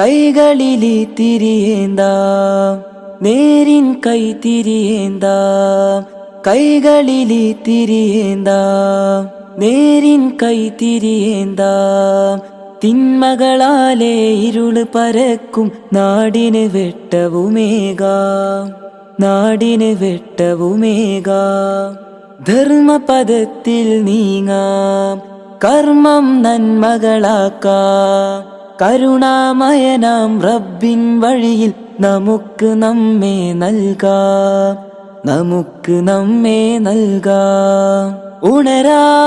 കൈകളിലി തിരിയേന്താം നേരിൻ കൈ തിരിയേന്താം? കൈകളിലി തിരിയേന്താം നേരിൻ കൈ തിരിയേന്താം? തിന്മകളാലെ ഇരുൾ പരക്കും നാടിന് വെട്ടവുമേകാം? നാടിന് വെട്ടവുമേകാം? ധർമ്മപദത്തിൽ നീങ്ങാം. കർമ്മം നന്മകളാക്കാം. കരുണാമയനാം റബ്ബിൻ വഴിയിൽ നമുക്ക് നമ്മെ നൽകാം. നമുക്ക് നമ്മെ നൽകാം. ഉണരാ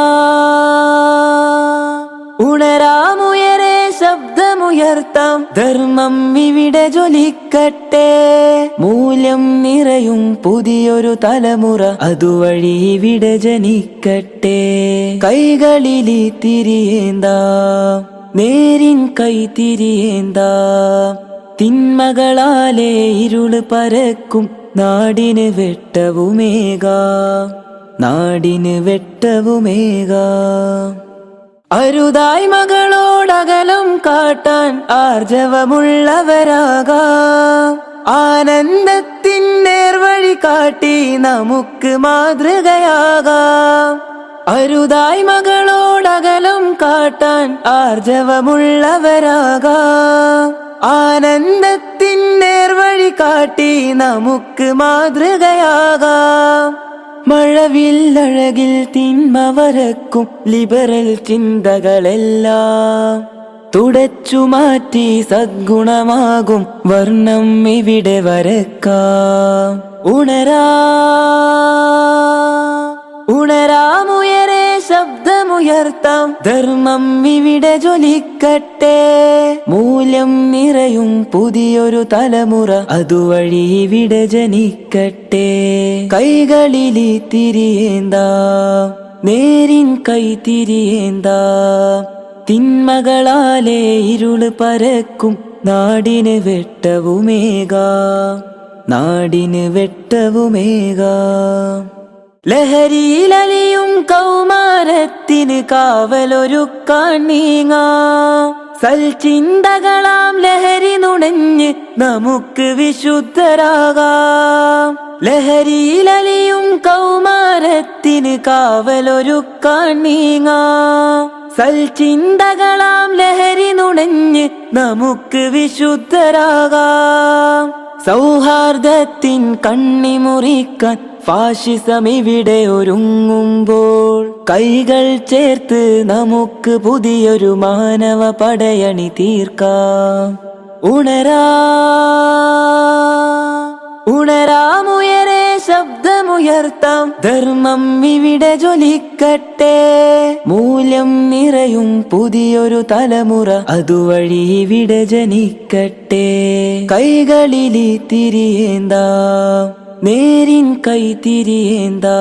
ഉണരാമുയരെ ശബ്ദമുയർത്താം. ധർമ്മം ഇവിടെ ജ്വലിക്കട്ടെ. മൂല്യം നിറയും പുതിയൊരു തലമുറ അതുവഴി ഇവിടെ ജനിക്കട്ടെ. കൈകളിലി തിരിയേന്താം. നേരിൻ കൈ തിരിയേന്താ. തിന്മകളാലെ ഇരുൾ പരക്കും നാടിന് വെട്ടവുമേക. നാടിന് വെട്ടവുമേക. അരുതായി മകളോടകലം കാട്ടാൻ ആർജവമുള്ളവരാകാം. ആനന്ദത്തിൻ നേർവഴി കാട്ടി നമുക്ക് മാതൃകയാകാം. അരുതായി കാട്ടാൻ ആർജവമുള്ളവരാകാം. ആനന്ദത്തിൻ നേർവഴി കാട്ടി നമുക്ക് മാതൃകയാകാം. മഴവില്ലഴകിൽ തിന്മ വരക്കും ലിബറൽ ചിന്തകളെല്ലാം. തുടച്ചു മാറ്റി സദ്ഗുണമാകും വർണം ഇവിടെ വരക്കാം. ഉണരാ ഉണരാമുയരെ ശബ്ദമുയർത്താം ധർമ്മം ഇവിടെ ജ്വലിക്കട്ടെ. മൂല്യം നിറയും പുതിയൊരു തലമുറ അതുവഴി ഇവിടെ ജനിക്കട്ടെ. കൈകളിലി തിരിയേന്താ? നേരിൻ കൈ തിരിയേന്താ? തിന്മകളാലെ ഇരുൾ പരക്കും. നാടിന് വെട്ടവുമേക. നാടിന് വെട്ടവുമേകാം. ലഹരിയിലലിയും കൗമാരത്തിന് കാവലൊരുക്കാൻ നീങ്ങാ സൽചിന്തകളാം ലഹരി നുണഞ്ഞ് നമുക്ക് വിശുദ്ധരാകാം. ലഹരിയിലലിയും കൗമാരത്തിന് കാവലൊരുക്കാൻ നീങ്ങാ സൽചിന്തകളാം ലഹരി നുണഞ്ഞ് നമുക്ക് വിശുദ്ധരാകാം. സൗഹാർദ്ദത്തിൻ കണ്ണിമുറിക്കാൻ ഫാഷിസം ഇവിടെ ഒരുങ്ങുമ്പോൾ കൈകൾ ചേർത്ത് നമുക്ക് പുതിയൊരു മാനവ പടയണി തീർക്കാം. ഉണരാ ഉണരാമുയരെ ശബ്ദമുയർത്താം. ധർമ്മം ഇവിടെ ജ്വലിക്കട്ടെ. മൂല്യം നിറയും പുതിയൊരു തലമുറ അതുവഴി ഇവിടെ ജനിക്കട്ടെ. കൈകളിലി തിരിയേന്താം. നേരിൻ കൈ തിരിയേന്താ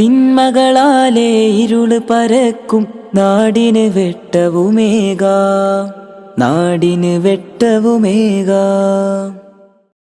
തിന്മകളാലെ ഇരുൾ പരക്കും നാടിന് വെട്ടവുമേക. നാടിന് വെട്ടവുമേകാം.